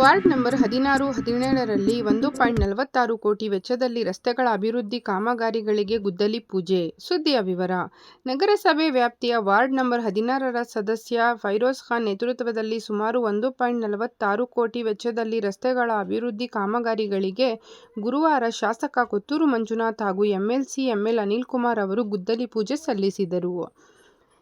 Ward number ಹದಿನಾರು, ಹದಿನೇಳರಲ್ಲಿ ಒಂದು ಪಾಯಿಂಟ್ ನಲವತ್ತಾರು ಕೋಟಿ ವೆಚ್ಚದಲ್ಲಿ ರಸ್ತೆಗಳ ಅಭಿವೃದ್ಧಿ ಕಾಮಗಾರಿಗಳಿಗೆ ಗುದ್ದಲಿ ಪೂಜೆ. ಸುದ್ದಿಯ ವಿವರ. ನಗರಸಭೆ ವ್ಯಾಪ್ತಿಯ ವಾರ್ಡ್ ನಂಬರ್ ಹದಿನಾರರ ಸದಸ್ಯ ಫೈರೋಜ್ ಖಾನ್ ನೇತೃತ್ವದಲ್ಲಿ ಸುಮಾರು ಒಂದು ಪಾಯಿಂಟ್ ನಲವತ್ತಾರು ಕೋಟಿ ವೆಚ್ಚದಲ್ಲಿ ರಸ್ತೆಗಳ ಅಭಿವೃದ್ಧಿ ಕಾಮಗಾರಿಗಳಿಗೆ ಗುರುವಾರ ಶಾಸಕ ಕೊತ್ತೂರು ಮಂಜುನಾಥ್ ಹಾಗೂ ಎಂಎಲ್ಸಿ, ಎಂಎಲ್ ಅನಿಲ್ ಕುಮಾರ್ ಅವರು ಗುದ್ದಲಿ ಪೂಜೆ ಸಲ್ಲಿಸಿದರು.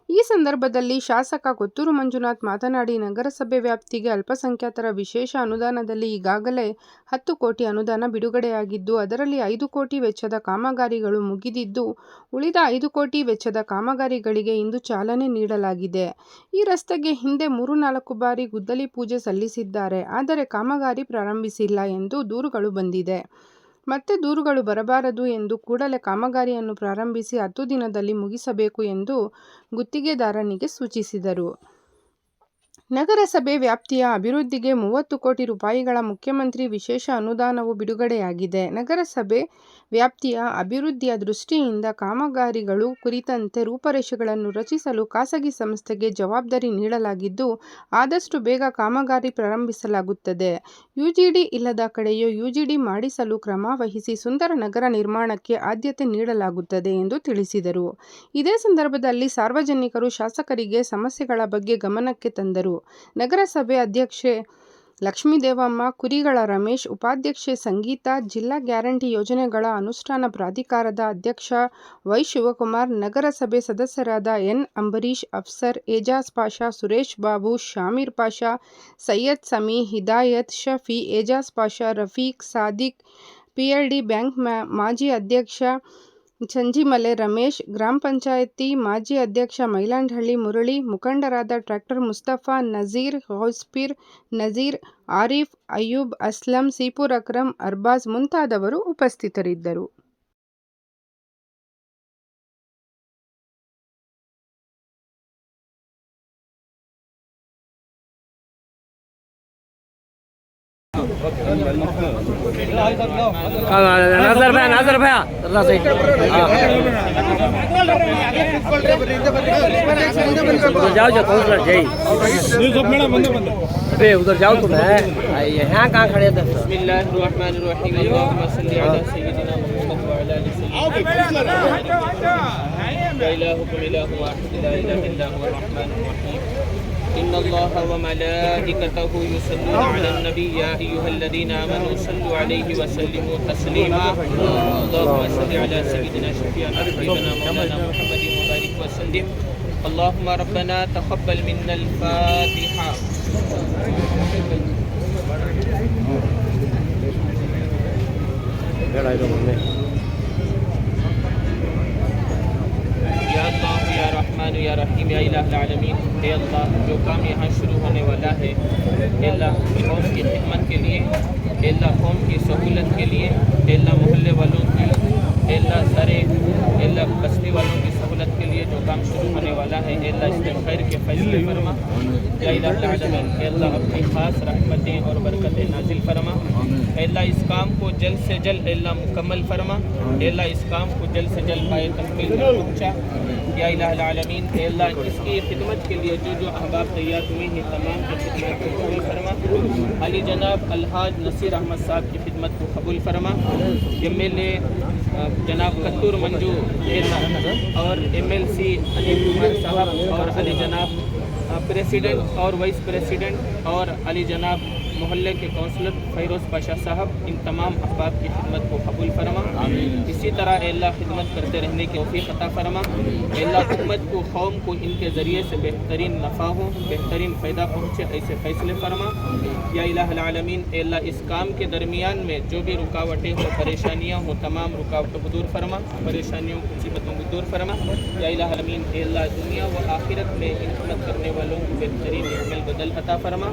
ಈ ಸಂದರ್ಭದಲ್ಲಿ ಶಾಸಕ ಕೊತ್ತೂರು ಮಂಜುನಾಥ್ ಮಾತನಾಡಿ, ನಗರಸಭೆ ವ್ಯಾಪ್ತಿಗೆ ಅಲ್ಪಸಂಖ್ಯಾತರ ವಿಶೇಷ ಅನುದಾನದಲ್ಲಿ ಈಗಾಗಲೇ ಹತ್ತು ಕೋಟಿ ಅನುದಾನ ಬಿಡುಗಡೆಯಾಗಿದ್ದು, ಅದರಲ್ಲಿ ಐದು ಕೋಟಿ ವೆಚ್ಚದ ಕಾಮಗಾರಿಗಳು ಮುಗಿದಿದ್ದು, ಉಳಿದ ಐದು ಕೋಟಿ ವೆಚ್ಚದ ಕಾಮಗಾರಿಗಳಿಗೆ ಇಂದು ಚಾಲನೆ ನೀಡಲಾಗಿದೆ. ಈ ರಸ್ತೆಗೆ ಹಿಂದೆ ಮೂರು ನಾಲ್ಕು ಬಾರಿ ಗುದ್ದಲಿ ಪೂಜೆ ಸಲ್ಲಿಸಿದ್ದಾರೆ, ಆದರೆ ಕಾಮಗಾರಿ ಪ್ರಾರಂಭಿಸಿಲ್ಲ ಎಂದು ದೂರುಗಳು ಬಂದಿದೆ. ಮತ್ತೆ ದೂರುಗಳು ಬರಬಾರದು ಎಂದು ಕೂಡಲೇ ಕಾಮಗಾರಿಯನ್ನು ಪ್ರಾರಂಭಿಸಿ ಹತ್ತು ದಿನದಲ್ಲಿ ಮುಗಿಸಬೇಕು ಎಂದು ಗುತ್ತಿಗೆದಾರನಿಗೆ ಸೂಚಿಸಿದರು. ನಗರಸಭೆ ವ್ಯಾಪ್ತಿಯ ಅಭಿವೃದ್ಧಿಗೆ ಮೂವತ್ತು ಕೋಟಿ ರೂಪಾಯಿಗಳ ಮುಖ್ಯಮಂತ್ರಿ ವಿಶೇಷ ಅನುದಾನವು ಬಿಡುಗಡೆಯಾಗಿದೆ. ನಗರಸಭೆ ವ್ಯಾಪ್ತಿಯ ಅಭಿವೃದ್ಧಿಯ ದೃಷ್ಟಿಯಿಂದ ಕಾಮಗಾರಿಗಳು ಕುರಿತಂತೆ ರೂಪರೇಷೆಗಳನ್ನು ರಚಿಸಲು ಖಾಸಗಿ ಸಂಸ್ಥೆಗೆ ಜವಾಬ್ದಾರಿ ನೀಡಲಾಗಿದ್ದು, ಆದಷ್ಟು ಬೇಗ ಕಾಮಗಾರಿ ಪ್ರಾರಂಭಿಸಲಾಗುತ್ತದೆ. ಯುಜಿಡಿ ಇಲ್ಲದ ಕಡೆಯೂ ಯುಜಿಡಿ ಮಾಡಿಸಲು ಕ್ರಮ ವಹಿಸಿ ಸುಂದರ ನಗರ ನಿರ್ಮಾಣಕ್ಕೆ ಆದ್ಯತೆ ನೀಡಲಾಗುತ್ತದೆ ಎಂದು ತಿಳಿಸಿದರು. ಇದೇ ಸಂದರ್ಭದಲ್ಲಿ ಸಾರ್ವಜನಿಕರು ಶಾಸಕರಿಗೆ ಸಮಸ್ಯೆಗಳ ಬಗ್ಗೆ ಗಮನಕ್ಕೆ ತಂದರು. ನಗರಸಭೆ ಅಧ್ಯಕ್ಷೆ ಲಕ್ಷ್ಮೀದೇವಮ್ಮ, ಕುರಿಗಳ ರಮೇಶ್, ಉಪಾಧ್ಯಕ್ಷೆ ಸಂಗೀತ, ಜಿಲ್ಲಾ ಗ್ಯಾರಂಟಿ ಯೋಜನೆಗಳ ಅನುಷ್ಠಾನ ಪ್ರಾಧಿಕಾರದ ಅಧ್ಯಕ್ಷ ವೈ ಶಿವಕುಮಾರ್ ನಗರಸಭೆ ಸದಸ್ಯರಾದ N Ambareesh Afsar Ejaz Pasha, Suresh Babu, Shamir Pasha, Syed Sami, Hidayat Shafi, Ejaz Pasha, Rafiq Sadiq PLD bank ಮಾಜಿ ಅಧ್ಯಕ್ಷ ಚಂಜಿಮಲೆ ರಮೇಶ್, ಗ್ರಾಮ ಪಂಚಾಯತಿ ಮಾಜಿ ಅಧ್ಯಕ್ಷ ಮೈಲಾಂಡಹಳ್ಳಿ ಮುರಳಿ, ಮುಖಂಡರಾದ ಟ್ರ್ಯಾಕ್ಟರ್ ಮುಸ್ತಫಾ ನಜೀರ್ ಗೌಸ್ಪೀರ್ ನಜೀರ್, ಆರೀಫ್, ಅಯ್ಯೂಬ್ ಅಸ್ಲಂ, ಸೀಪುರ್ ಅಕ್ರಂ ಅರ್ಬಾಜ್ ಮುಂತಾದವರು ಉಪಸ್ಥಿತರಿದ್ದರು. نظر بھیا نظر بھیا اللہ ادھر جاؤ جو بے ادھر جاؤ تم ہے یہاں کہاں کھڑے تھے بسم اللہ الرحمن الرحیم اللہم صلی محمد وعلا محمد إن الله وملائكته يصلون على النبي يا أيها الذين آمنوا صلوا عليه وسلموا تسليما. اللهم صل على سيدنا شفيعنا حبيبنا مولانا محمد وبارك وسلم. اللهم ربنا تقبل منا الفاتحة. یا رحیم، یا الہ العالمین۔ اے اللہ، جو کام یہاں شروع ہونے والا ہے، اے اللہ قوم کی خدمت کے لیے، اے اللہ، قوم کی سہولت کے لیے، اے اللہ، محلے والوں کی، اے اللہ، سارے، اے اللہ، بستی والوں کی جو کام شروع ہونے والا ہے، اے اللہ اس کے خیر کے فیصلے فرما۔ یا الہ العالمین اے اللہ اپنی خاص رحمتیں اور برکتیں نازل فرما۔ اے اللہ اس کام کو جلد سے جلد، اے اللہ مکمل فرما۔ اے اللہ اس کام کو جلد سے جلد پائے تکمیل میں پہنچا۔ یا الہ العالمین، اے اللہ اس کی خدمت کے لیے جو جو احباب تیار ہوئے ہیں، تمام کی خدمت علی جناب الحاج نصیر احمد صاحب کی خدمت کو قبول فرما۔ ایم ایل اے جناب قطور منجو اور ایم ایل سی علی کمار صاحب اور علی جناب پریسیڈنٹ اور وائس پریسیڈنٹ اور علی جناب محلے کے کونسلر فیروز پاشا صاحب ان تمام احباب کی خدمت کو قبول فرما۔ آمین۔ اسی طرح اے اللہ خدمت کرتے رہنے کی توفیق عطا فرما۔ اے اللہ حکومت کو قوم کو ان کے ذریعے سے بہترین نفع ہو بہترین فائدہ پہنچے ایسے فیصلے فرما۔ یا الہ العالمین اے اللہ اس کام کے درمیان میں جو بھی رکاوٹیں ہوں پریشانیاں ہوں تمام رکاوٹوں کو دور فرما۔ پریشانیوں مصیبتوں کو دور فرما۔ یا الہ العالمین اے اللہ دنیا و آخرت میں خدمت کرنے والوں کو بہترین عمل بدل عطا فرما۔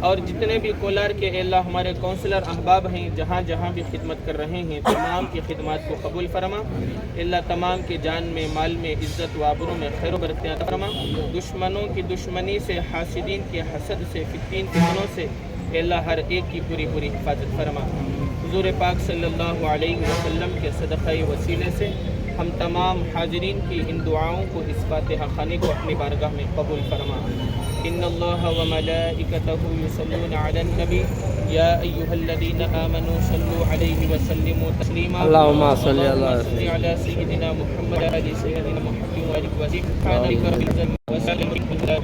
اور جتنے بھی کولار کے اے اللہ ہمارے کونسلر احباب ہیں، جہاں جہاں بھی خدمت کر رہے ہیں، تمام کی خدمات کو قبول فرما۔ اللہ تمام کی جان میں، مال میں عزت و آبروں میں خیر و برتیات فرما۔ دشمنوں کی دشمنی سے، حاسدین کے حسد سے فتین دشمنوں سے اے اللہ ہر ایک کی پوری پوری حفاظت فرما۔ حضور پاک صلی اللہ علیہ وسلم کے صدقہ وسیلے سے ہم تمام حاضرین کی ان دعاؤں کو اس فاتحہ خانے کو اپنی بارگاہ میں قبول فرما۔ ان اللہ و ملائکتہ یصلون علی النبی۔ یا ایها الذین آمنوا صلو علیہ وسلموا تسلیما۔ علیہ وسلم علی سیدنا محمد علی سیدنا محمد و علیہ وسلم سبحان رب العزت و سلام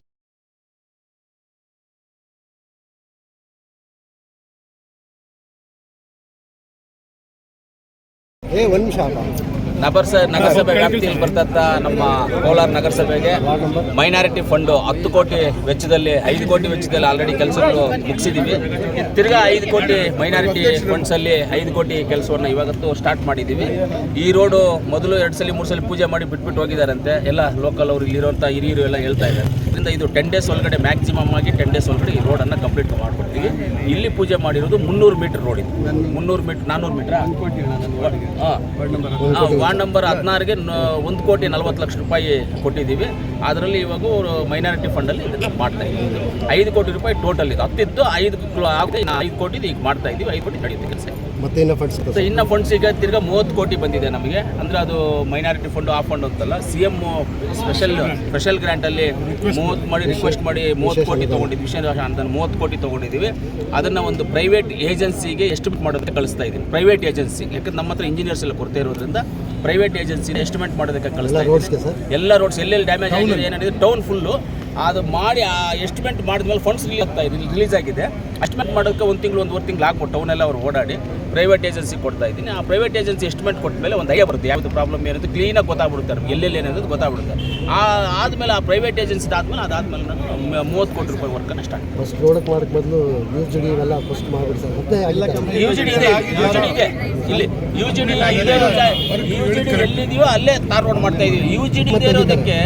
ايه والمشابه ನಗರಸ ನಗರಸಭೆ ವ್ಯಾಪ್ತಿಯಲ್ಲಿ ಬರ್ತಂಥ ನಮ್ಮ ಕೋಲಾರ ನಗರಸಭೆಗೆ ಮೈನಾರಿಟಿ ಫಂಡು ಹತ್ತು ಕೋಟಿ ವೆಚ್ಚದಲ್ಲಿ, ಐದು ಕೋಟಿ ವೆಚ್ಚದಲ್ಲಿ ಆಲ್ರೆಡಿ ಕೆಲಸಗಳು ಮುಗಿಸಿದ್ದೀವಿ ತಿರ್ಗಾ ಐದು ಕೋಟಿ ಮೈನಾರಿಟಿ ಫಂಡ್ಸಲ್ಲಿ ಐದು ಕೋಟಿ ಕೆಲಸವನ್ನು ಇವಾಗತ್ತು ಸ್ಟಾರ್ಟ್ ಮಾಡಿದ್ದೀವಿ ಈ ರೋಡು ಮೊದಲು ಎರಡು ಸಲ, ಮೂರು ಸಲ ಪೂಜೆ ಮಾಡಿ ಬಿಟ್ಬಿಟ್ಟು ಹೋಗಿದ್ದಾರಂತೆ ಎಲ್ಲ ಲೋಕಲ್ ಅವರು ಇಲ್ಲಿರುವಂಥ ಹಿರಿಯರು ಎಲ್ಲ ಹೇಳ್ತಾ ಇದ್ದಾರೆ. ಇದರಿಂದ ಇದು ಟೆನ್ ಡೇಸ್ ಒಳಗಡೆ ಮ್ಯಾಕ್ಸಿಮಮ್ ಆಗಿ ಟೆನ್ ಡೇಸ್ ಒಳಗಡೆ ಈ ರೋಡನ್ನು ಕಂಪ್ಲೀಟ್ ಮಾಡ್ಕೊಡ್ತೀವಿ. ಇಲ್ಲಿ ಪೂಜೆ ಮಾಡಿರೋದು ಮುನ್ನೂರು ಮೀಟರ್ ರೋಡ್ ಇದು. ಮುನ್ನೂರು ಮೀಟರ್ ನಾನ್ನೂರು ಮೀಟ್ರ್ ಹಾಂ. ವಾರ್ಡ್ ನಂಬರ್ ಹದಿನಾರಿಗೆ ಒಂದು ಕೋಟಿ ನಲ್ವತ್ತು ಲಕ್ಷ ರೂಪಾಯಿ ಕೊಟ್ಟಿದ್ದೀವಿ. ಅದರಲ್ಲಿ ಇವಾಗ ಮೈನಾರಿಟಿ ಫಂಡಲ್ಲಿ ಇದನ್ನು ಮಾಡ್ತಾ ಇದ್ದೀವಿ ಐದು ಕೋಟಿ ರೂಪಾಯಿ ಟೋಟಲ್ ಇದು. ಹತ್ತಿದ್ದು ಐದು ಐದು ಕೋಟಿದು ಈಗ ಮಾಡ್ತಾ ಇದ್ದೀವಿ. ಐದು ಕೋಟಿ ನಡೆಯುತ್ತೆ ಕೆಲಸ ಮತ್ತೆ ಇನ್ನ ಫಂಡ್ಸ್ ಸೊ ಇನ್ನ ಫಂಡ್ ಈಗ ತಿರ್ಗ ಮೂವತ್ತು ಕೋಟಿ ಬಂದಿದೆ ನಮಗೆ. ಅಂದ್ರೆ ಅದು ಮೈನಾರಿಟಿ ಫಂಡ್ ಆ ಫಂಡ್ ಅಂತಲ್ಲ ಸಿ ಎಂ ಸ್ಪೆಷಲ್ ಸ್ಪೆಷಲ್ ಅಲ್ಲಿ ಮೂವತ್ತು ಮಾಡಿ ರಿಕ್ವೆಸ್ಟ್ ಮಾಡಿ ಮೂವತ್ತು ಕೋಟಿ ತಗೊಂಡಿದ್ವಿ. ವಿಶೇಷ ಅಂತ ಮೂವತ್ತು ಕೋಟಿ ತಗೊಂಡಿದ್ದೀವಿ. ಅದನ್ನ ಒಂದು ಪ್ರೈವೇಟ್ ಏಜೆನ್ಸಿಗೆ ಎಸ್ಟಿಮೇಟ್ ಮಾಡೋದಕ್ಕೆ ಕಳಿಸ್ತಾ ಇದ್ದೀನಿ. ಪ್ರೈವೇಟ್ ಏಜೆನ್ಸಿ ಯಾಕಂದ್ರೆ ನಮ್ಮ ಹತ್ರ ಇಂಜಿನಿಯರ್ಸ್ ಎಲ್ಲ ಕೊರತೆ ಇರೋದ್ರಿಂದ ಪ್ರೈವೇಟ್ ಏಜೆನ್ಸಿ ಎಸ್ಟಿಮೇಟ್ ಮಾಡೋದಕ್ಕೆ ಕಳಿಸ್ತಾ ಇದ್ದೀನಿ. ಎಲ್ಲ ರೋಡ್ಸ್ ಎಲ್ಲೆಲ್ಲಿ ಡ್ಯಾಮೇಜ್ ಆಗಿದೆ ಏನಾಗಿದೆ ಟೌನ್ ಫುಲ್ಲು ಅದು ಮಾಡಿ ಆ ಎಸ್ಟಿಮೇಟ್ ಮಾಡಿದ್ಮೇಲೆ ಫಂಡ್ಸ್ ರಿಲೀಸ್ ಆಗ್ತಾ ಇದೆ ರಿಲೀಸ್ ಆಗಿದೆ. ಎಸ್ಟಿಮೇಟ್ ಮಾಡೋಕ್ಕೆ ಒಂದು ತಿಂಗಳು ಒಂದುವರೆ ತಿಂಗಳು ಆಗ್ಬಿಟ್ಟು ಟೌನೆಲ್ಲ ಅವ್ರು ಓಡಾಡಿ ಪ್ರೈವೇಟ್ ಏಜೆನ್ಸಿ ಕೊಡ್ತಾ ಇದ್ದೀನಿ. ಆ ಪ್ರೈವೇಟ್ ಏಜೆನ್ಸಿ ಎಸ್ಟಿಮೇಟ್ ಕೊಟ್ಟ ಮೇಲೆ ಒಂದು ಐಡಿಯಾ ಬರುತ್ತೆ. ಯಾವುದು ಪ್ರಾಬ್ಲಮ್ ಏನಂತ ಕ್ಲೀನಾಗಿ ಗೊತ್ತಾಗ್ಬಿಡುತ್ತೆ ನಮ್ಗೆ. ಎಲ್ಲೆಲ್ಲಿ ಏನಂತ ಗೊತ್ತಾಗ್ಬಿಡುತ್ತೆ. ಆ ಆದಮೇಲೆ ಆ ಪ್ರೈವೇಟ್ ಏಜೆನ್ಸಿ ಆದಮೇಲೆ ಅದಾದಮೇಲೆ ನಾನು ಮೂವತ್ತು ಕೋಟಿ ರೂಪಾಯಿ ವರ್ಕನ್ನು ಸ್ಟಾರ್ಟ್ ಫಸ್ಟ್ ರೋಡಕ್ಕೆ ಮಾಡಕ್ಕೆ ಮೊದಲು ಜಿ ಡಿ ಇವೆಲ್ಲ ಫಸ್ಟ್ ಮಾಡಿಬಿಡ್ತಾರೆ. ಸರ್ ಮತ್ತೆ ಯು ಜಿ ಡಿ ಇದೆ ಯು ಜಿ ಡಿ ಇದೆ. ಇಲ್ಲಿ ಯು ಜಿ ಡಿ ಇದೆ. ಇರೋ ಜಾ- ಯು ಜಿ ಡಿ ಎಲ್ಲಿದೆಯೋ ಅಲ್ಲೇ ತಾರ್ ರೋಡ್ ಮಾಡ್ತಾ ಇದೀವಿ. ಯು ಜಿ ಡಿ ಇದೆ ಇರೋದಕ್ಕೆ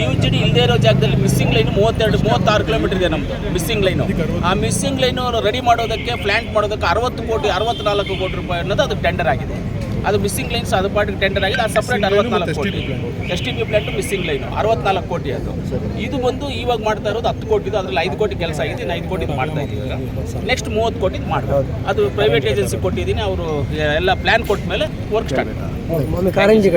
ಯು ಜಿ ಡಿ ಇಲ್ಲದೆ ಇರೋ ಜಾಗದಲ್ಲಿ ಮಿಸ್ಸಿಂಗ್ ಲೈನ್ ಮೂವತ್ತೆರಡು ಮೂವತ್ತಾರು ಕಿಲೋಮೀಟರ್ ಇದೆ ನಮ್ಮದು ಮಿಸ್ಸಿಂಗ್ ಲೈನು ಆ ಮಿಸ್ಸಿಂಗ್ ಲೈನು ರೆಡಿ ಮಾಡೋದಕ್ಕೆ ಪ್ಲಾಂಟ್ ಮಾಡೋದಕ್ಕೆ ಅರವತ್ತು ಕೋಟಿ ಅರವತ್ನಾಲ್ಕು ಕೋಟಿ ರೂಪಾಯಿ ಅನ್ನೋದು ಅದು ಟೆಂಡರ್ ಆಗಿದೆ. ಅದು ಮಿಸ್ಸಿಂಗ್ ಲೈನ್ಸ್ ಅದು ಪಾಟಿಗೆ ಟೆಂಡರ್ ಆಗಿದೆ ಅದು ಸಪ್ರೇಟ್ ಅರವತ್ನಾಲ್ಕು crore. S T P plant missing line ಅರವತ್ನಾಲ್ಕು ಕೋಟಿ ಅದು. ಇದು ಬಂದು ಇವಾಗ ಮಾಡ್ತಾ ಇರೋದು ಹತ್ತು ಕೋಟಿದು ಅದ್ರಲ್ಲಿ ಐದು ಕೋಟಿ ಕೆಲಸ ಆಗಿದೆ ಇನ್ನು ಐದು ಕೋಟಿ ಮಾಡ್ತಾ ಇದ್ದೀವಿ ನೆಕ್ಸ್ಟ್ ಮೂವತ್ತು ಕೋಟಿ ಮಾಡ್ಬೋದು ಅದು ಪ್ರೈವೇಟ್ ಏಜೆನ್ಸಿ ಕೊಟ್ಟಿದ್ದೀನಿ ಅವರು ಎಲ್ಲ ಪ್ಲ್ಯಾನ್ ಕೊಟ್ಟ ಮೇಲೆ ವರ್ಕ್ ಸ್ಟಾರ್ಟ್ ಕಾರಂಜಿ